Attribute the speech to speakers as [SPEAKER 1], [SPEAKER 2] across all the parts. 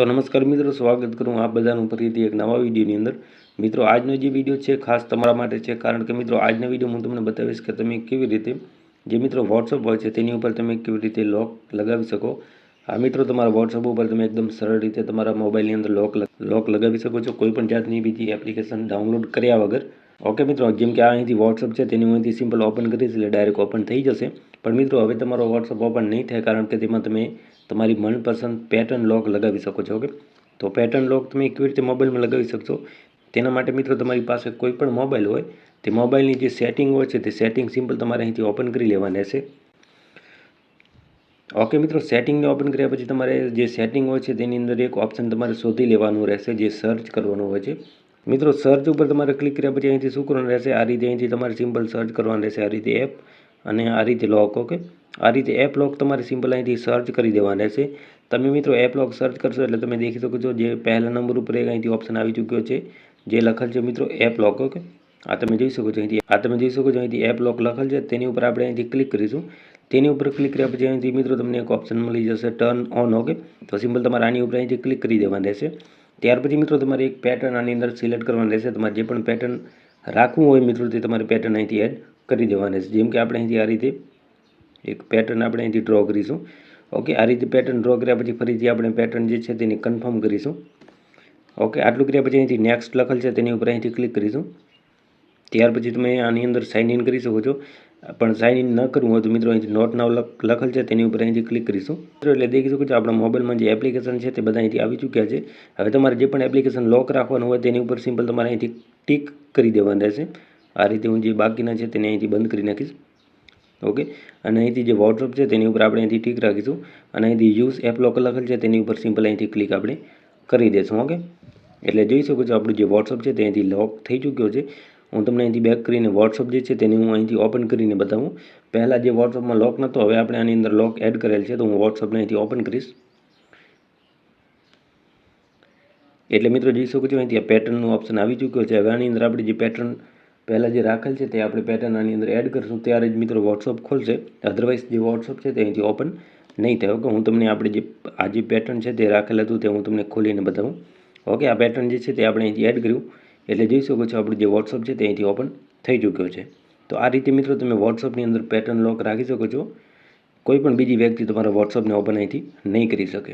[SPEAKER 1] તો નમસ્કાર મિત્રો, સ્વાગત કરું આપ બધાનું ફરીથી એક નવા વિડીયોની અંદર. મિત્રો, આજનો જે વીડિયો છે ખાસ તમારા માટે છે, કારણ કે મિત્રો, આજનો વીડિયો હું તમને બતાવીશ કે તમે કેવી રીતે, જે મિત્રો વોટ્સઅપ હોય છે, તેની ઉપર તમે કેવી રીતે લોક લગાવી શકો. આ મિત્રો, તમારા વોટ્સઅપ ઉપર તમે એકદમ સરળ રીતે તમારા મોબાઈલની અંદર લોક લોક લગાવી શકો છો, કોઈ પણ જાતની બીજી એપ્લિકેશન ડાઉનલોડ કર્યા વગર. ઓકે મિત્રો, જેમ કે આ અહીંથી વોટ્સઅપ છે, તેની હું અહીંથી સિમ્પલ ઓપન કરીશ એટલે ડાયરેક્ટ ઓપન થઈ જશે. પણ મિત્રો, હવે તમારો વોટ્સઅપ ઓપન નહીં થાય, કારણ કે તેમાં તમે તમારી મનપસંદ પેટર્ન લોક લગાવી શકો છો ઓકે તો પેટર્ન લોક તમે કેવી રીતે મોબાઈલમાં લગાવી શકશો? તેના માટે મિત્રો તમારી પાસે કોઈ પણ મોબાઈલ હોય, તે મોબાઈલની જે સેટિંગ હોય છે, તે સેટિંગ સિમ્પલ તમારે અહીંથી ઓપન કરી લેવાની રહેશે ઓકે મિત્રો સેટિંગને ઓપન કર્યા પછી તમારે જે સેટિંગ હોય છે, તેની અંદર એક ઓપ્શન તમારે શોધી લેવાનું રહેશે, જે સર્ચ કરવાનું હોય છે. મિત્રો સર્ચ ઉપર તમારે ક્લિક કર્યા પછી અહીંથી શું કરવાનું રહેશે? આ રીતે અહીંથી તમારે સિમ્પલ સર્ચ કરવાનું રહેશે, આ રીતે એપ અને આ રીતે લોક ઓકે આ રીતે એપ લોક તમારે સિમ્પલ અહીંથી સર્ચ કરી દેવાના રહેશે. તમે મિત્રો એપ લોક સર્ચ કરશો એટલે તમે દેખી શકો છો જે પહેલા નંબર ઉપર એક અહીંથી ઓપ્શન આવી ચૂક્યો છે, જે લખેલ છે મિત્રો એપ લોક ઓકે આ તમે જોઈ શકો છો અહીંથી, આ તમે જોઈ શકો છો અહીંથી એપ લોક લખેલ છે. તેની ઉપર આપણે અહીંથી ક્લિક કરીશું. તેની ઉપર ક્લિક કર્યા પછી અહીંથી મિત્રો તમને એક ઓપ્શન મળી જશે ટર્ન ઓન ઓકે તો સિમ્પલ તમારે આની ઉપર અહીંથી ક્લિક કરી દેવાનું રહેશે. ત્યાર પછી મિત્રો તમારે એક પેટર્ન આની અંદર સિલેક્ટ કરવાનું રહેશે. તમારે જે પણ પેટર્ન રાખવું હોય મિત્રો તે તમારે પેટર્ન અહીંથી એડ કરી દેવાની છે જેમ કે આપણે અહીંથી આ રીતે એક પેટર્ન આપણે અહીંથી ડ્રો કરીશું. ઓકે આ રીતે પેટર્ન ડ્રો કર્યા પછી ફરીથી આપણે પેટર્ન જે છે તેને કન્ફર્મ કરીશું. ઓકે આટલું કર્યા પછી અહીંથી નેક્સ્ટ લખેલ છે તેની ઉપર અહીંથી ક્લિક કરીશું. ત્યાર પછી તમે આની અંદર સાઇન ઇન કરી શકો છો. પણ સાઇન ઇન ન કરવું હોય તો મિત્રો અહીંથી નોટ નાવ લખેલ છે તેની ઉપર અહીંથી ક્લિક કરીશું. મિત્રો એટલે દેખી શકો છો આપણા મોબાઈલમાં જે એપ્લિકેશન છે તે બધા અહીંથી આવી ચૂક્યા છે. હવે તમારે જે પણ એપ્લિકેશન લોક રાખવાનું હોય તેની ઉપર સિમ્પલ તમારે અહીંથી ટિક કરી દેવાનું રહેશે. આ રીતે હું જે બાકીના છે તેને અહીંથી બંધ કરી નાખીશ. ઓકે અને અહીંથી જે વોટ્સઅપ છે, તેની ઉપર આપણે અહીંથી ટીક રાખીશું. અને અહીંથી યુઝ એપ લોક લખેલ છે, તેની ઉપર સિમ્પલ અહીંથી ક્લિક આપણે કરી દઈશું ઓકે એટલે જોઈ શકો છો, આપણું જે વોટ્સઅપ છે, તે અહીંથી લોક થઈ ચૂક્યો છે. હું તમને અહીંથી બેક કરીને વોટ્સઅપ જે છે, તેને હું અહીંથી ઓપન કરીને બતાવું. પહેલાં જે વોટ્સઅપમાં લોક નહોતો હવે આપણે આની અંદર લોક એડ કરેલ છે, તો હું વોટ્સઅપને અહીંથી ઓપન કરીશ. એટલે મિત્રો જોઈ શકો છો, અહીંથી આ પેટર્નનું ઓપ્શન આવી ચૂક્યો છે. હવે આની અંદર આપણે જે પેટર્ન પહેલાં જે રાખેલ છે તે આપણે પેટર્ન આની અંદર એડ કરીશું. ત્યારે જ મિત્રો વોટ્સઅપ ખોલશે. અધરવાઇઝ જે વોટ્સઅપ છે તે અહીંથી ઓપન નહીં થાય. ઓકે હું તમને આપણે જે, આ જે પેટર્ન છે તે રાખેલ હતું તે હું તમને ખોલીને બતાવું. ઓકે આ પેટર્ન જે છે તે આપણે અહીંથી એડ કર્યું. એટલે જોઈ શકો છો આપણું જે વોટ્સઅપ છે તે અહીંથી ઓપન થઈ ચૂક્યો છે. તો આ રીતે મિત્રો તમે વોટ્સઅપની અંદર પેટર્ન લોક રાખી શકો છો. કોઈ પણ બીજી વ્યક્તિ તમારા વોટ્સઅપને ઓપન અહીંથી નહીં કરી શકે.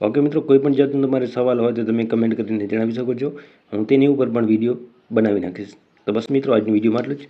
[SPEAKER 1] ઓકે મિત્રો, કોઈ પણ જાતનો તમારે સવાલ હોય તો તમે કમેન્ટ કરીને જણાવી શકો છો. હું તેની ઉપર પણ વીડિયો બનાવી નાખીશ. તો બસ મિત્રો આજની વિડીયોમાં આટલું જ.